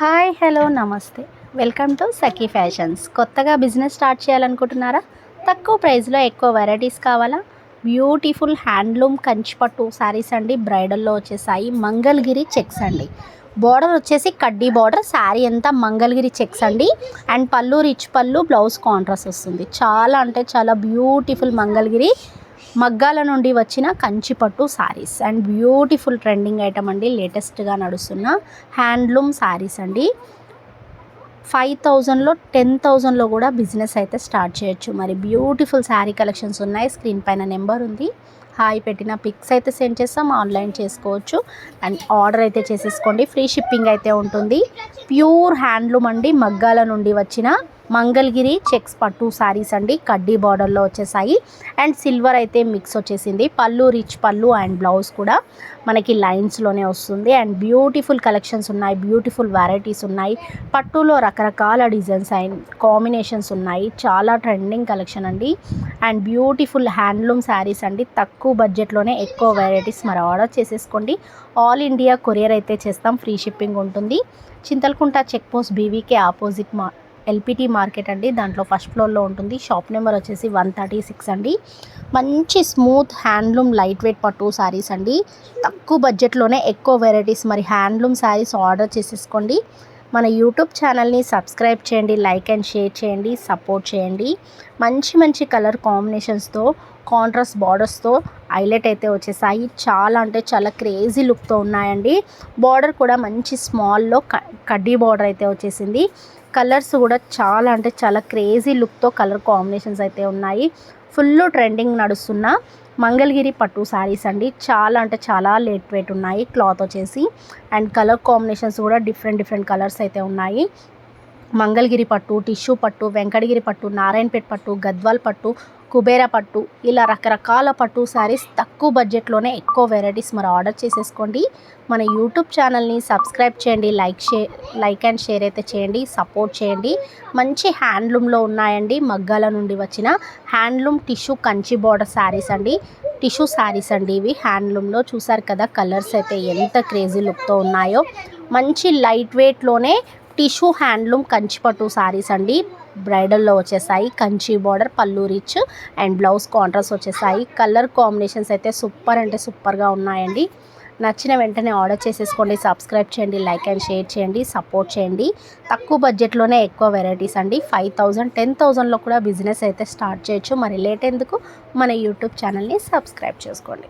Hi hello namaste. Welcome to Sakhi fashions. కొత్తగా business start చేయాలనుకుంటున్నారా? తక్కువ ప్రైస్లో ఎక్కువ వెరైటీస్ కావాలా? బ్యూటిఫుల్ హ్యాండ్లూమ్ కంచిపట్టు శారీస్ అండి. బ్రైడల్లో వచ్చేసాయి. మంగళగిరి చెక్స్ అండి. బార్డర్ వచ్చేసి కడ్డీ బార్డర్. శారీ అంతా మంగళగిరి చెక్స్ అండి. అండ్ పళ్ళు రిచ్ పళ్ళు బ్లౌజ్ కాంట్రాస్ట్ వస్తుంది. చాలా అంటే చాలా బ్యూటిఫుల్ మంగళగిరి మగ్గాల నుండి వచ్చిన కంచిపట్టు sarees and beautiful trending item అండి. లేటెస్ట్గా నడుస్తున్న హ్యాండ్లూమ్ శారీస్ అండి. ఫైవ్ థౌజండ్లో టెన్ థౌజండ్లో కూడా బిజినెస్ అయితే స్టార్ట్ చేయొచ్చు. మరి బ్యూటిఫుల్ శారీ కలెక్షన్స్ ఉన్నాయి. స్క్రీన్ పైన నెంబర్ ఉంది. హాయ్ పెట్టిన పిక్స్ అయితే సెండ్ చేస్తాం. ఆన్లైన్ చేసుకోవచ్చు. అండ్ ఆర్డర్ అయితే చేసేసుకోండి. ఫ్రీ షిప్పింగ్ అయితే ఉంటుంది. ప్యూర్ హ్యాండ్లూమ్ అండి. మగ్గాల నుండి వచ్చిన మంగళగిరి చెక్స్ పట్టు శారీస్ అండి కడ్డీ బార్డర్లో వచ్చేసాయి. అండ్ సిల్వర్ అయితే మిక్స్ వచ్చేసింది. పళ్ళు రిచ్ పళ్ళు అండ్ బ్లౌజ్ కూడా మనకి లైన్స్లోనే వస్తుంది. అండ్ బ్యూటిఫుల్ కలెక్షన్స్ ఉన్నాయి బ్యూటిఫుల్ వెరైటీస్ ఉన్నాయి. పట్టులో రకరకాల డిజైన్స్ అండ్ కాంబినేషన్స్ ఉన్నాయి. చాలా ట్రెండింగ్ కలెక్షన్ అండి. అండ్ బ్యూటిఫుల్ హ్యాండ్లూమ్ శారీస్ అండి. తక్కువ బడ్జెట్లోనే ఎక్కువ వెరైటీస్ మరి ఆర్డర్ చేసేసుకోండి. ఆల్ ఇండియా కొరియర్ అయితే చేస్తాం. ఫ్రీ షిప్పింగ్ ఉంటుంది. Chintalakunta check post BVK opposite మా ఎల్పిటి మార్కెట్ అండి. దాంట్లో ఫస్ట్ ఫ్లోర్లో ఉంటుంది. షాప్ నెంబర్ వచ్చేసి వన్ థర్టీ సిక్స్ అండి. మంచి స్మూత్ హ్యాండ్లూమ్ లైట్ వెయిట్ పట్టు శారీస్ అండి. తక్కువ బడ్జెట్లోనే ఎక్కువ వెరైటీస్ మరి హ్యాండ్లూమ్ శారీస్ ఆర్డర్ చేసేసుకోండి. మన యూట్యూబ్ ఛానల్ని సబ్స్క్రైబ్ చేయండి లైక్ అండ్ షేర్ చేయండి సపోర్ట్ చేయండి. మంచి మంచి కలర్ కాంబినేషన్స్తో కాంట్రాస్ట్ బార్డర్స్తో హైలైట్ అయితే వచ్చేసాయి. చాలా అంటే చాలా క్రేజీ లుక్తో ఉన్నాయండి. బార్డర్ కూడా మంచి స్మాల్లో కడ్డీ బార్డర్ అయితే వచ్చేసింది. కలర్స్ కూడా చాలా అంటే చాలా క్రేజీ లుక్తో కలర్ కాంబినేషన్స్ అయితే ఉన్నాయి. ఫుల్ ట్రెండింగ్ నడుస్తున్న మంగళగిరి పట్టు శారీస్ అండి. చాలా అంటే చాలా లేట్ వెయిట్ ఉన్నాయి క్లాత్ వచ్చేసి. అండ్ కలర్ కాంబినేషన్స్ కూడా డిఫరెంట్ డిఫరెంట్ కలర్స్ అయితే ఉన్నాయి. మంగళగిరి పట్టు టిష్యూ పట్టు వెంకటగిరి పట్టు నారాయణపేట పట్టు గద్వాల్ పట్టు కుబేర పట్టు ఇలా రకరకాల పట్టు శారీస్ తక్కువ బడ్జెట్లోనే ఎక్కువ వెరైటీస్ మరి ఆర్డర్ చేసేసుకోండి. మన యూట్యూబ్ ఛానల్ని సబ్స్క్రైబ్ చేయండి లైక్ షే లైక్ అండ్ షేర్ అయితే చేయండి సపోర్ట్ చేయండి. మంచి హ్యాండ్లూమ్లో ఉన్నాయండి మగ్గాల నుండి వచ్చిన handloom tissue Kanchi border sarees అండి. టిష్యూ శారీస్ అండి ఇవి. హ్యాండ్లూమ్లో చూసారు కదా కలర్స్ అయితే ఎంత క్రేజీ లుక్తో ఉన్నాయో. మంచి లైట్ వెయిట్లోనే టిష్యూ హ్యాండ్లూమ్ కంచిపట్టు శారీస్ అండి. బ్రైడల్లో వచ్చేసాయి. కంచి బార్డర్ పళ్ళు రిచ్ అండ్ బ్లౌజ్ కాంట్రాస్ట్ వచ్చేసాయి. కలర్ కాంబినేషన్స్ అయితే సూపర్ అంటే సూపర్గా ఉన్నాయండి. నచ్చిన వెంటనే ఆర్డర్ చేసేసుకోండి. సబ్స్క్రైబ్ చేయండి. లైక్ అండ్ షేర్ చేయండి. సపోర్ట్ చేయండి. తక్కువ బడ్జెట్లోనే ఎక్కువ వెరైటీస్ అండి. ఫైవ్ థౌజండ్ టెన్ థౌజండ్లో కూడా బిజినెస్ అయితే స్టార్ట్ చేయొచ్చు. మరి లేట్ ఎందుకు? మన యూట్యూబ్ ఛానల్ని సబ్స్క్రైబ్ చేసుకోండి.